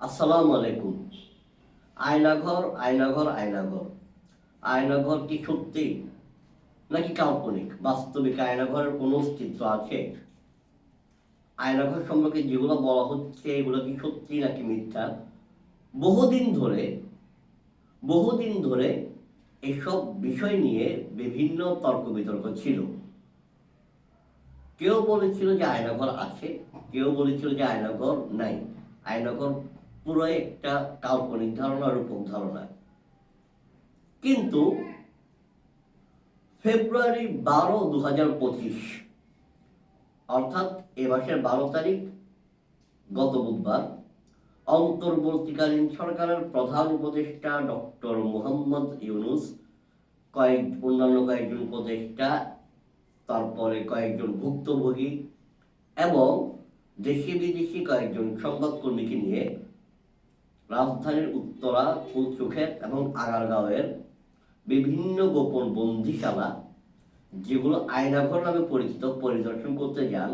আসসালামু আলাইকুম। আয়নাঘর আয়নাঘর আয়নাঘর। আয়নাঘর কি সত্যি নাকি কাল্পনিক? বাস্তবিক আয়নাঘরের কোনো অস্তিত্ব আছে? আয়নাঘর সম্পর্কে যেগুলো বলা হচ্ছে, এগুলো কি সত্যি নাকি মিথ্যা? বহুদিন ধরে বহুদিন ধরে এসব বিষয় নিয়ে বিভিন্ন তর্ক বিতর্ক ছিল। কেউ বলেছিল যে আয়নাঘর আছে, কেউ বলেছিল যে আয়নাঘর নাই। আয়নাঘর পুরো একটা কাল্পনিক ধারণা রূপক ধারণা। কিন্তু ফেব্রুয়ারি বারো দু হাজার পঁচিশ, অর্থাৎ এ মাসের বারো তারিখ, গত বুধবার, অন্তর্বর্তীকালীন সরকারের প্রধান উপদেষ্টা ডক্টর মোহাম্মদ ইউনুস, কয়েক, অন্যান্য কয়েকজন উপদেষ্টা, তারপরে কয়েকজন ভুক্তভোগী এবং দেশি বিদেশি কয়েকজন সংবাদকর্মীকে নিয়ে রাজধানীর উত্তরা ফুলচোখের এবং আগারগাঁওয়ের বিভিন্ন গোপন বন্দিশালা, যেগুলো আয়নাঘর নামে পরিচিত, পরিদর্শন করতে যান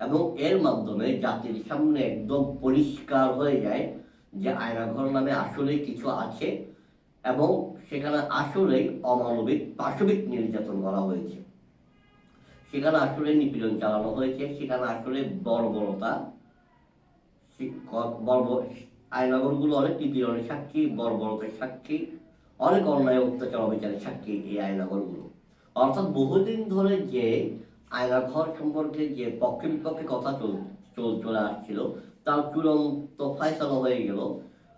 এবং এর মাধ্যমে জাতির সামনে একদম পরিষ্কার হয়ে যায় যে আয়নাঘর নামে আসলে কিছু আছে এবং সেখানে আসলেই অমানবিক, পাশবিক নির্যাতন করা হয়েছে। সেখানে আসলে নিপীড়ন চালানো হয়েছে, সেখানে আসলে বর্বরতা বর্ব আয়নাগরগুলো অনেক নিপীড়নের সাক্ষী, বড় বর্বরতার সাক্ষী, অনেক অন্যায়, অত্যাচার অবিচারের সাক্ষী এই আয়নাগরগুলো অর্থাৎ বহুদিন ধরে যে আয়নাঘর সম্পর্কে যে পক্ষে বিপক্ষে কথা চল, চলে আসছিল, তার চূড়ান্ত ফয়সলা হয়ে গেল।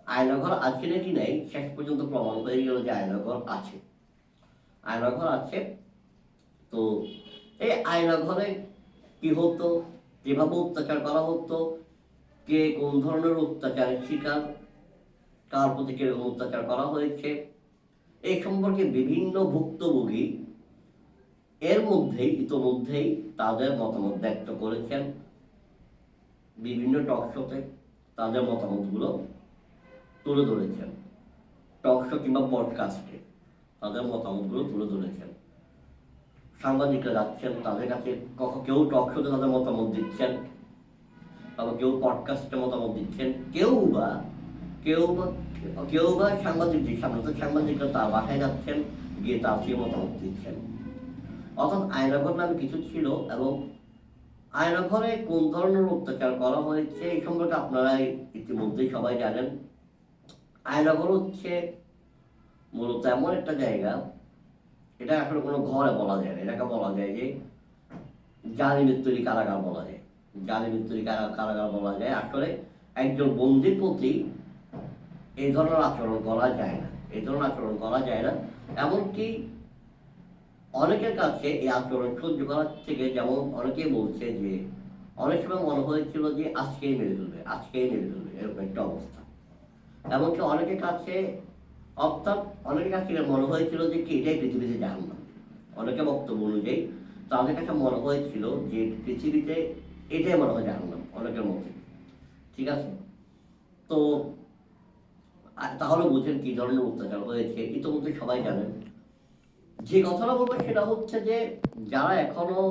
আয়নাঘর আছে নাকি নাই, শেষ পর্যন্ত প্রমাণ হয়ে গেল যে আয়নাঘর আছে। আয়নাঘর আছে, তো এই আয়নাঘরে কি হতো? যেভাবে অত্যাচার করা হতো কে কোন ধরনের অত্যাচারের শিকার কার প্রতি কীরকম অত্যাচার করা হয়েছে এই সম্পর্কে বিভিন্ন ভুক্তভোগী এর মধ্যেই, ইতোমধ্যেই তাদের মতামত ব্যক্ত করেছেন। বিভিন্ন টক শোতে তাদের মতামতগুলো তুলে ধরেছেন। টক শো কিংবা পডকাস্টে তাদের মতামতগুলো তুলে ধরেছেন। সাংবাদিকরা যাচ্ছেন, তাদের কাছে কেউ টক শোতে তাদের মতামত দিচ্ছেন। তারপর কেউ পডকাস্টে মতামত দিচ্ছেন, কেউ বা কেউ বা কেউ বা সাংবাদিকদের সামনে তো সাংবাদিকরা তার বাসায় যাচ্ছেন, গিয়ে তার সেই মতামত দিচ্ছেন। অর্থাৎ আয়নাঘর নামে কিছু ছিল এবং আয়নাঘরে কোন ধরনের অত্যাচার করা হয়েছে এই সম্পর্কে আপনারা ইতিমধ্যেই সবাই জানেন। আয়নাঘর হচ্ছে মূলত এমন একটা জায়গা, এটা আসলে কোনো ঘরে বলা যায় না, এটাকে বলা যায় যে জালিমের তৈরি কারাগার বলা যায়। জালিমের তৈরি কারাগার বলা যায়, আসলে একজন বন্দির প্রতি এই ধরনের আচরণ করা যায় না। এই ধরনের আচরণ করা যায় না। এমনকি অনেকের কাছে এই আচরণ সহ্য করার থেকে যেমন অনেকেই বলছে যে, অনেক সময় মনে হয়েছিল যে, আজকেই মেরে ফেলবে, আজকেই মেরে ফেলবে, এরকম একটা অবস্থা। এমনকি অনেকের কাছে, অর্থাৎ অনেকের কাছে মনে হয়েছিল যে, কি, এটাই পৃথিবীতে জাহান্ন অনেকের বক্তব্য অনুযায়ী তাদের কাছে মনে হয়েছিল যে, পৃথিবীতে এটাই মনে হয় জাহান্ন অনেকের মতে ঠিক আছে? তো তাহলে বুঝেন কি ধরনের অত্যাচার হয়েছে। ইতিমধ্যে সবাই জানেন। যে কথাটা বলব সেটা হচ্ছে যে, যারা এখনও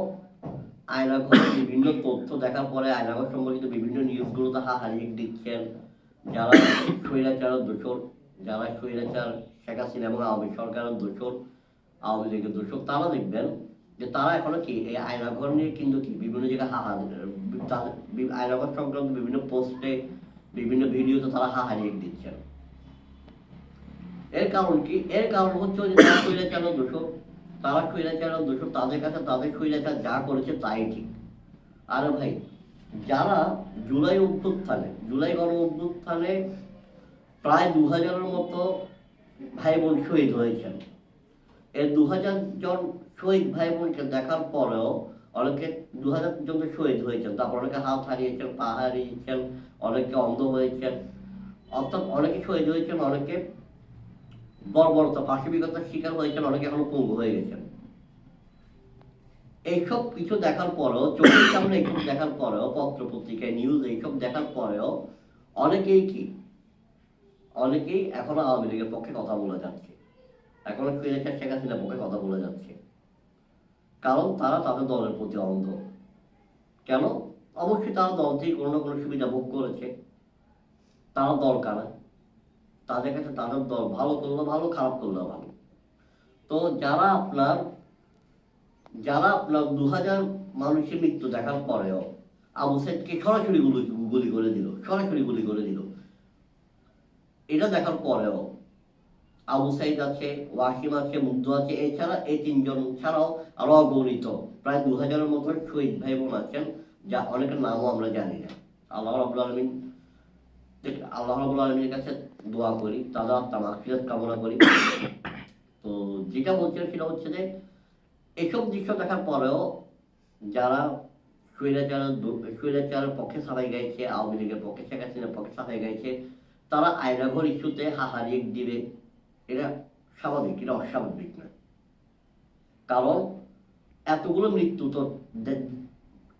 আয়নাঘর বিভিন্ন তথ্য দেখার পরে আয়নাঘর সম্পর্কিত বিভিন্ন নিউজগুলোতে তাহা হারিয়ে দিচ্ছেন, যারা স্বৈরাচার দোষর, যারা স্বৈরাচার শেখ হাসিনা এবং আওয়ামী সরকারের দোষর, আওয়ামী লীগের দোষর, তারা দেখবেন যে তারা এখনও কি, এই আয়নাঘর নিয়ে কিন্তু কি, বিভিন্ন জায়গায় হা তাদের বি- আয়নাঘর সংক্রান্ত বিভিন্ন পোস্টে বিভিন্ন ভিডিওতে তারা হা হারিয়ে দিচ্ছেন। এর কারণ কি? এর কারণ হচ্ছে যে তারা স্বৈরাচার দোষর তারা স্বৈরাচার দোষর তাদের কাছে তাদের স্বৈরাচার যা করেছে তাই ঠিক। আরে ভাই, যারা জুলাই অভ্যুত্থানে, জুলাই গণ অভ্যুত্থানে প্রায় দু হাজারের মতো ভাই বোন শহীদ হয়েছেন। এর দু হাজার জন শহীদ ভাই বোনকে দেখার পরেও অনেকে দু হাজার জন শহীদ হয়েছেন, তারপর অনেকে হাত হারিয়েছেন, পা হারিয়েছেন, অনেকে অন্ধ হয়েছেন। অর্থাৎ অনেকে শহীদ হয়েছেন, অনেকে বর্বরতা, পাশবিকতার শিকার হয়েছেন, অনেকে এখনও পঙ্গু হয়ে গেছেন। এইসব কিছু দেখার পরেও, চোখের সামনে এইসব দেখার পরেও পত্র পত্রিকায় নিউজ এইসব দেখার পরেও অনেকেই কি? অনেকেই এখনও আওয়ামী লীগের পক্ষে কথা বলে যাচ্ছে। এখনও ফিরেছে শেখ হাসিনার পক্ষে কথা বলে যাচ্ছে। কারণ তারা তাদের দলের প্রতি অন্ধ। কেন? অবশ্যই তারা দল থেকে কোনো না কোনো সুবিধা ভোগ করেছে। তারা দরকার তাদের কাছে তাদের দল ভালো করল ভালো, খারাপ করল ভালো। তো যারা আপনার যারা আপনার দু হাজার মানুষের মৃত্যু দেখার পরেও আবু সাইদকে সরাসরি গুলি গুলি করে দিল, সরাসরি গুলি করে দিল, এটা দেখার পরেও আবু সাইদ আছে ওয়াসিম আছে মুগ্ধ আছে এছাড়া এই তিনজন ছাড়াও আরও অগণিত, প্রায় দু হাজারের মতো শহীদ ভাই বোন আছেন, যা অনেকের নামও আমরা জানি না। আল্লাহ রাবুল আলমিন আল্লাহ রাবুল আলমীর কাছে দোয়া করি তাদের মাকফিরাত কামনা করি। তো যেটা বলছিলাম সেটা হচ্ছে যে, এসব দৃশ্য দেখার পরেও যারা স্বৈরাচার, স্বৈরাচারের পক্ষে সাফাই গাইছে, আওয়ামী লীগের পক্ষে, শেখ হাসিনার পক্ষে সাফাই গাইছে, তারা আয়নাঘর ইস্যুতে হাহারি দিবে। এটা স্বাভাবিক, এটা অস্বাভাবিক না কারণ এতগুলো মৃত্যু তো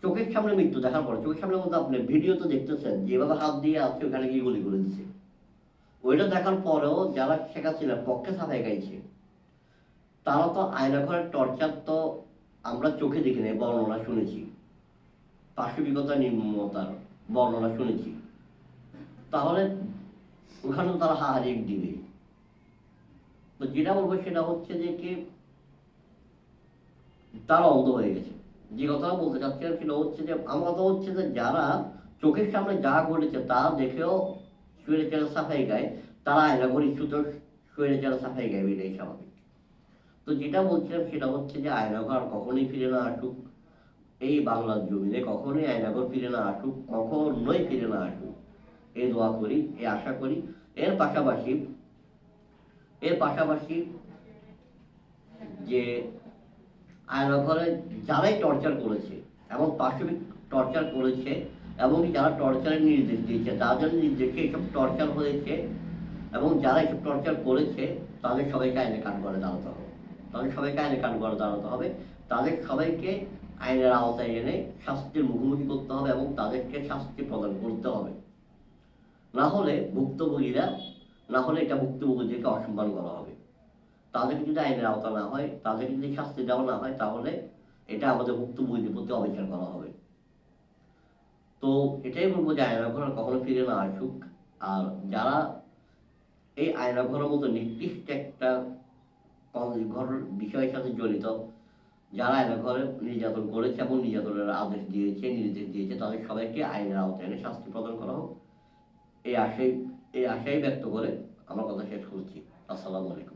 চোখের সামনে মৃত্যু দেখার পর, চোখের সামনে মধ্যে আপনি ভিডিও তো দেখতেছেন যেভাবে হাত দিয়ে আছে, ওখানে গিয়ে গুলি করে দিচ্ছে ওইটা দেখার পরেও যারা শেখ হাসিনার পক্ষে সাফাই গাইছে, তারা তো আয়নাঘরের টর্চার তো আমরা চোখে দেখি নাই, বর্ণনা শুনেছি। পাশবিকতা নির্মমতার বর্ণনা শুনেছি। তাহলে ওখানেও তারা হাহারি দিবে। তো যেটা বলব সেটা হচ্ছে যে কি? তারা অন্ধ হয়ে গেছে। যে কথা বলতে চাচ্ছিলাম সেটা হচ্ছে যে আমার কথা হচ্ছে যে যারা চোখের সামনে যা ঘটেছে তা দেখেও শুয়ে চেরা সাফাই গায়, তারা আয়নাঘর ইস্যুতে শুয়ে চেরা সাফাই গায়, এটাই স্বাভাবিক। তো যেটা বলছিলাম সেটা হচ্ছে যে আয়নাঘর আর কখনোই ফিরে না আসুক। এই বাংলার জমিনে কখনোই আয়নাঘর ফিরে না আসুক, কখনোই ফিরে না আসুক। এই দোয়া করি, এই আশা করি। এর পাশাপাশি এর পাশাপাশি যে আয়নাঘরে যারাই টর্চার করেছে এবং পাশবিক টর্চার করেছে এবং যারা টর্চারের নির্দেশ দিয়েছে, তাদের নির্দেশে এসব টর্চার হয়েছে এবং যারা এসব টর্চার করেছে, তাদের সবাইকে আইনে কাঠগড়ে দাঁড়াতে হবে। তাদের সবাইকে আইনে কাঠগড়ে দাঁড়াতে হবে। তাদের সবাইকে আইনের আওতায় এনে শাস্তির মুখোমুখি করতে হবে এবং তাদেরকে শাস্তি প্রদান করতে হবে। না হলে ভুক্তভোগীরা না হলে এটা ভুক্তভোগীদেরকে অসম্মান করা হবে। তাদেরকে যদি আইনের আওতা না হয়, তাদেরকে যদি শাস্তি দেওয়া না হয়, তাহলে এটা আমাদের ভুক্তভোগীদের প্রতি অবিচার করা হবে। তো এটাই বলব যে আয়নাঘর আর কখনো ফিরে না আসুক। আর যারা এই আয়নাঘরের মতো নির্দিষ্ট একটা ঘর বিষয়ের সাথে জড়িত, যারা আয়নাঘরে নির্যাতন করেছে এবং নির্যাতনের আদেশ দিয়েছে, নির্দেশ দিয়েছে, তাদের সবাইকে আইনের আওতায় এনে শাস্তি প্রদান করা হোক। এই আশাই এই আশাই ব্যক্ত করে আমার কথা শেষ করছি। আসসালামু আলাইকুম।